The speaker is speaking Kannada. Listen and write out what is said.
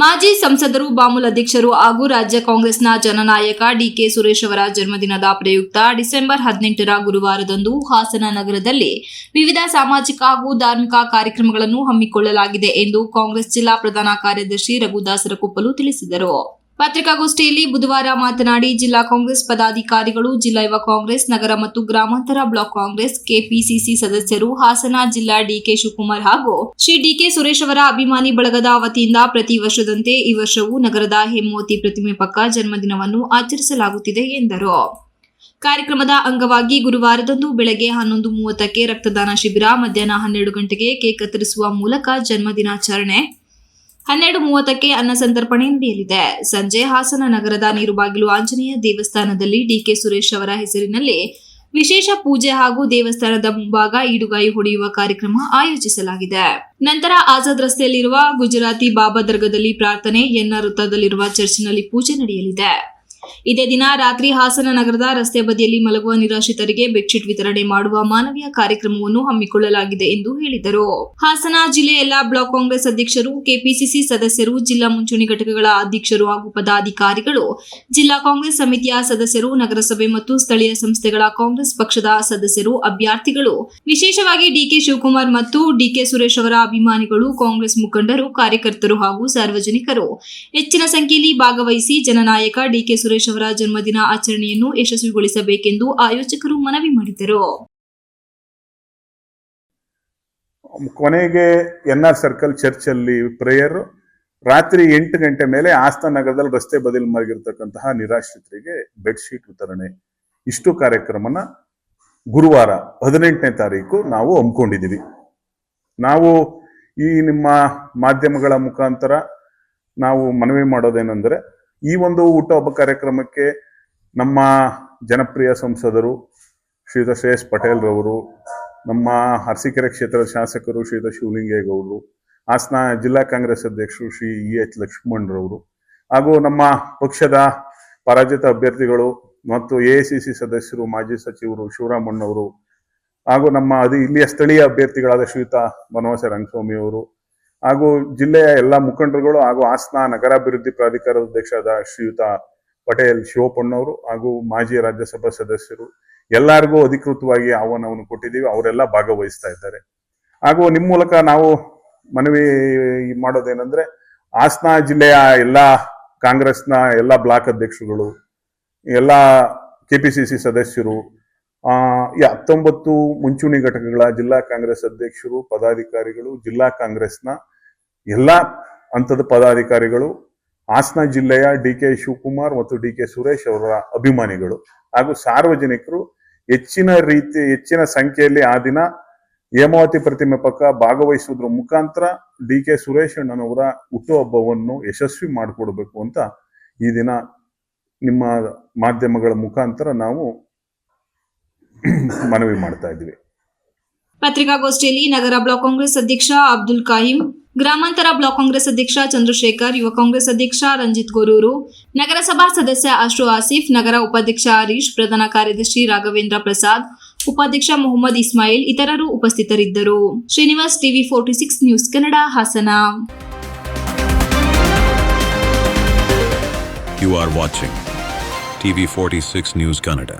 ಮಾಜಿ ಸಂಸದರು, ಬಾಮುಲ್ ಅಧ್ಯಕ್ಷರು ಹಾಗೂ ರಾಜ್ಯ ಕಾಂಗ್ರೆಸ್ನ ಜನನಾಯಕ ಡಿಕೆ ಸುರೇಶ್ ಅವರ ಜನ್ಮದಿನದ ಪ್ರಯುಕ್ತ ಡಿಸೆಂಬರ್ ಹದಿನೆಂಟರ ಗುರುವಾರದಂದು ಹಾಸನ ನಗರದಲ್ಲಿ ವಿವಿಧ ಸಾಮಾಜಿಕ ಹಾಗೂ ಧಾರ್ಮಿಕ ಕಾರ್ಯಕ್ರಮಗಳನ್ನು ಹಮ್ಮಿಕೊಳ್ಳಲಾಗಿದೆ ಎಂದು ಕಾಂಗ್ರೆಸ್ ಜಿಲ್ಲಾ ಪ್ರಧಾನ ಕಾರ್ಯದರ್ಶಿ ರಘುದಾಸರ ಕೊಪ್ಪಲು ತಿಳಿಸಿದರು. ಪತ್ರಿಕಾಗೋಷ್ಠಿಯಲ್ಲಿ ಬುಧವಾರ ಮಾತನಾಡಿ, ಜಿಲ್ಲಾ ಕಾಂಗ್ರೆಸ್ ಪದಾಧಿಕಾರಿಗಳು, ಜಿಲ್ಲಾ ಯುವ ಕಾಂಗ್ರೆಸ್, ನಗರ ಮತ್ತು ಗ್ರಾಮಾಂತರ ಬ್ಲಾಕ್ ಕಾಂಗ್ರೆಸ್, ಕೆಪಿಸಿಸಿ ಸದಸ್ಯರು, ಹಾಸನ ಜಿಲ್ಲಾ ಡಿಕೆ ಶಿವಕುಮಾರ್ ಹಾಗೂ ಶ್ರೀ ಡಿಕೆ ಸುರೇಶ್ ಅವರ ಅಭಿಮಾನಿ ಬಳಗದ ವತಿಯಿಂದ ಪ್ರತಿ ವರ್ಷದಂತೆ ಈ ವರ್ಷವೂ ನಗರದ ಹೇಮವತಿ ಪ್ರತಿಮೆ ಪಕ್ಕ ಜನ್ಮದಿನವನ್ನು ಆಚರಿಸಲಾಗುತ್ತಿದೆ ಎಂದರು. ಕಾರ್ಯಕ್ರಮದ ಅಂಗವಾಗಿ ಗುರುವಾರದಂದು ಬೆಳಗ್ಗೆ ಹನ್ನೊಂದು ಮೂವತ್ತಕ್ಕೆ ರಕ್ತದಾನ ಶಿಬಿರ, ಮಧ್ಯಾಹ್ನ ಹನ್ನೆರಡು ಗಂಟೆಗೆ ಕೇಕ್ ಕತ್ತರಿಸುವ ಮೂಲಕ ಜನ್ಮದಿನಾಚರಣೆ ಹನ್ನೆರಡು ಮೂವತ್ತಕ್ಕೆ ಅನ್ನ ಸಂತರ್ಪಣೆ ನಡೆಯಲಿದೆ. ಸಂಜೆ ಹಾಸನ ನಗರದ ನೀರುಬಾಗಿಲು ಆಂಜನೇಯ ದೇವಸ್ಥಾನದಲ್ಲಿ ಡಿಕೆ ಸುರೇಶ್ ಅವರ ಹೆಸರಿನಲ್ಲಿ ವಿಶೇಷ ಪೂಜೆ ಹಾಗೂ ದೇವಸ್ಥಾನದ ಮುಂಭಾಗ ಈಡುಗಾಯಿ ಹೊಡೆಯುವ ಕಾರ್ಯಕ್ರಮ ಆಯೋಜಿಸಲಾಗಿದೆ. ನಂತರ ಆಜಾದ್ ರಸ್ತೆಯಲ್ಲಿರುವ ಗುಜರಾತಿ ಬಾಬಾ ದರ್ಗದಲ್ಲಿ ಪ್ರಾರ್ಥನೆ, ಎನ್ನ ವೃತ್ತದಲ್ಲಿರುವ ಚರ್ಚಿನಲ್ಲಿ ಪೂಜೆ ನಡೆಯಲಿದೆ. ಇದೇ ದಿನ ರಾತ್ರಿ ಹಾಸನ ನಗರದ ರಸ್ತೆ ಬದಿಯಲ್ಲಿ ಮಲಗುವ ನಿರಾಶ್ರಿತರಿಗೆ ಬೆಡ್ಶೀಟ್ ವಿತರಣೆ ಮಾಡುವ ಮಾನವೀಯ ಕಾರ್ಯಕ್ರಮವನ್ನು ಹಮ್ಮಿಕೊಳ್ಳಲಾಗಿದೆ ಎಂದು ಹೇಳಿದರು. ಹಾಸನ ಜಿಲ್ಲೆ ಎಲ್ಲಾ ಬ್ಲಾಕ್ ಕಾಂಗ್ರೆಸ್ ಅಧ್ಯಕ್ಷರು, ಕೆಪಿಸಿಸಿ ಸದಸ್ಯರು, ಜಿಲ್ಲಾ ಮುಂಚೂಣಿ ಘಟಕಗಳ ಅಧ್ಯಕ್ಷರು ಹಾಗೂ ಪದಾಧಿಕಾರಿಗಳು, ಜಿಲ್ಲಾ ಕಾಂಗ್ರೆಸ್ ಸಮಿತಿಯ ಸದಸ್ಯರು, ನಗರಸಭೆ ಮತ್ತು ಸ್ಥಳೀಯ ಸಂಸ್ಥೆಗಳ ಕಾಂಗ್ರೆಸ್ ಪಕ್ಷದ ಸದಸ್ಯರು, ಅಭ್ಯರ್ಥಿಗಳು, ವಿಶೇಷವಾಗಿ ಡಿಕೆ ಶಿವಕುಮಾರ್ ಮತ್ತು ಡಿಕೆ ಸುರೇಶ್ ಅವರ ಅಭಿಮಾನಿಗಳು, ಕಾಂಗ್ರೆಸ್ ಮುಖಂಡರು, ಕಾರ್ಯಕರ್ತರು ಹಾಗೂ ಸಾರ್ವಜನಿಕರು. ಹೆಚ್ಚಿನ ಸಂಖ್ಯೆಯಲ್ಲಿ ಭಾಗವಹಿಸಿ, ಜನನಾಯಕ ಡಿಕೆ ಸುರೇಶ್ ಅವರ ಜನ್ಮದಿನ ಆಚರಣೆಯನ್ನು ಯಶಸ್ವಿಗೊಳಿಸಬೇಕೆಂದು ಆಯೋಜಕರು ಮನವಿ ಮಾಡಿದರು. ಕೊನೆಗೆ ಎನ್ ಆರ್ ಸರ್ಕಲ್ ಚರ್ಚಲ್ಲಿ ಪ್ರೇಯರ್, ರಾತ್ರಿ ಎಂಟು ಗಂಟೆ ಮೇಲೆ ಆಸ್ಥಾನ ನಗರದಲ್ಲಿ ರಸ್ತೆ ಬದಲು ಮಾಡಿರ್ತಕ್ಕಂತಹ ನಿರಾಶ್ರಿತರಿಗೆ ಬೆಡ್ಶೀಟ್ ವಿತರಣೆ. ಇಷ್ಟು ಕಾರ್ಯಕ್ರಮನ ಗುರುವಾರ ಹದಿನೆಂಟನೇ ತಾರೀಕು ನಾವು ಹಮ್ಮಿಕೊಂಡಿದ್ದೀವಿ. ನಾವು ಈ ನಿಮ್ಮ ಮಾಧ್ಯಮಗಳ ಮುಖಾಂತರ ನಾವು ಮನವಿ ಮಾಡೋದೇನೆಂದರೆ ಈ ಒಂದು ಹುಟ್ಟುಹಬ್ಬ ಕಾರ್ಯಕ್ರಮಕ್ಕೆ ನಮ್ಮ ಜನಪ್ರಿಯ ಸಂಸದರು ಶ್ರೀಯುತ ಶ್ರೇಯಸ್ ಪಟೇಲ್ ರವರು, ನಮ್ಮ ಅರಸೀಕೆರೆ ಕ್ಷೇತ್ರದ ಶಾಸಕರು ಶ್ರೀಯುತ ಶಿವಲಿಂಗೇಗೌಡರು, ಹಾಸನ ಜಿಲ್ಲಾ ಕಾಂಗ್ರೆಸ್ ಅಧ್ಯಕ್ಷರು ಶ್ರೀ ಇ ಎಚ್ ಲಕ್ಷ್ಮಣರವರು ಹಾಗೂ ನಮ್ಮ ಪಕ್ಷದ ಪರಾಜಿತ ಅಭ್ಯರ್ಥಿಗಳು ಮತ್ತು ಎ ಸದಸ್ಯರು, ಮಾಜಿ ಸಚಿವರು ಶಿವರಾಮಣ್ಣವರು, ಹಾಗೂ ನಮ್ಮ ಅದು ಇಲ್ಲಿಯ ಸ್ಥಳೀಯ ಅಭ್ಯರ್ಥಿಗಳಾದ ಶ್ರೀಯುತ ಬನವಾಸ ರಂಗಸ್ವಾಮಿ ಅವರು ಹಾಗೂ ಜಿಲ್ಲೆಯ ಎಲ್ಲ ಮುಖಂಡರುಗಳು ಹಾಗೂ ಹಾಸನ ನಗರಾಭಿವೃದ್ಧಿ ಪ್ರಾಧಿಕಾರದ ಅಧ್ಯಕ್ಷರಾದ ಶ್ರೀಯುತ ಪಟೇಲ್ ಶಿವಪ್ಪಣ್ಣವರು ಹಾಗೂ ಮಾಜಿ ರಾಜ್ಯಸಭಾ ಸದಸ್ಯರು ಎಲ್ಲರಿಗೂ ಅಧಿಕೃತವಾಗಿ ಆಹ್ವಾನವನ್ನು ಕೊಟ್ಟಿದ್ದೀವಿ. ಅವರೆಲ್ಲ ಭಾಗವಹಿಸ್ತಾ ಇದ್ದಾರೆ. ಹಾಗೂ ನಿಮ್ಮ ಮೂಲಕ ನಾವು ಮನವಿ ಮಾಡೋದೇನೆಂದ್ರೆ ಹಾಸನ ಜಿಲ್ಲೆಯ ಎಲ್ಲ ಕಾಂಗ್ರೆಸ್ನ ಎಲ್ಲ ಬ್ಲಾಕ್ ಅಧ್ಯಕ್ಷರುಗಳು ಎಲ್ಲ ಕೆಪಿಸಿಸಿ ಸದಸ್ಯರು ಆ, ಈ ಹತ್ತೊಂಬತ್ತು ಮುಂಚೂಣಿ ಘಟಕಗಳ ಜಿಲ್ಲಾ ಕಾಂಗ್ರೆಸ್ ಅಧ್ಯಕ್ಷರು ಪದಾಧಿಕಾರಿಗಳು ಜಿಲ್ಲಾ ಕಾಂಗ್ರೆಸ್ನ ಎಲ್ಲ ಹಂತದ ಪದಾಧಿಕಾರಿಗಳು, ಹಾಸನ ಜಿಲ್ಲೆಯ ಡಿ ಕೆ ಶಿವಕುಮಾರ್ ಮತ್ತು ಡಿ ಕೆ ಸುರೇಶ್ ಅವರ ಅಭಿಮಾನಿಗಳು ಹಾಗೂ ಸಾರ್ವಜನಿಕರು ಹೆಚ್ಚಿನ ರೀತಿ, ಹೆಚ್ಚಿನ ಸಂಖ್ಯೆಯಲ್ಲಿ ಆ ದಿನ ಹೇಮಾವತಿ ಪ್ರತಿಮೆ ಪಕ್ಕ ಭಾಗವಹಿಸುವುದ್ರ ಮುಖಾಂತರ ಡಿ ಕೆ ಸುರೇಶ್ ಅಣ್ಣನವರ ಹುಟ್ಟುಹಬ್ಬವನ್ನು ಯಶಸ್ವಿ ಮಾಡಿಕೊಡ್ಬೇಕು ಅಂತ ಈ ದಿನ ನಿಮ್ಮ ಮಾಧ್ಯಮಗಳ ಮುಖಾಂತರ ನಾವು ಮನವಿ ಮಾಡ್ತಾ ಇದ್ವಿ ಪತ್ರಿಕಾಗೋಷ್ಠಿಯಲ್ಲಿ ನಗರ ಬ್ಲಾಕ್ ಕಾಂಗ್ರೆಸ್ ಅಧ್ಯಕ್ಷ ಅಬ್ದುಲ್ ಕಾಹಿಂ ಗ್ರಾಮಾಂತರ ಬ್ಲಾಕ್ ಕಾಂಗ್ರೆಸ್ ಅಧ್ಯಕ್ಷ ಚಂದ್ರಶೇಖರ್, ಯುವ ಕಾಂಗ್ರೆಸ್ ಅಧ್ಯಕ್ಷ ರಂಜಿತ್ ಗೊರೂರು, ನಗರಸಭಾ ಸದಸ್ಯ ಅಶ್ರು ಆಸಿಫ್, ನಗರ ಉಪಾಧ್ಯಕ್ಷ ಹರೀಶ್, ಪ್ರಧಾನ ಕಾರ್ಯದರ್ಶಿ ರಾಘವೇಂದ್ರ ಪ್ರಸಾದ್, ಉಪಾಧ್ಯಕ್ಷ ಮೊಹಮ್ಮದ್ ಇಸ್ಮಾಯಿಲ್ ಇತರರು ಉಪಸ್ಥಿತರಿದ್ದರು Srinivas TV forty six news Kannada Hassan You are watching TV46 News Kannada.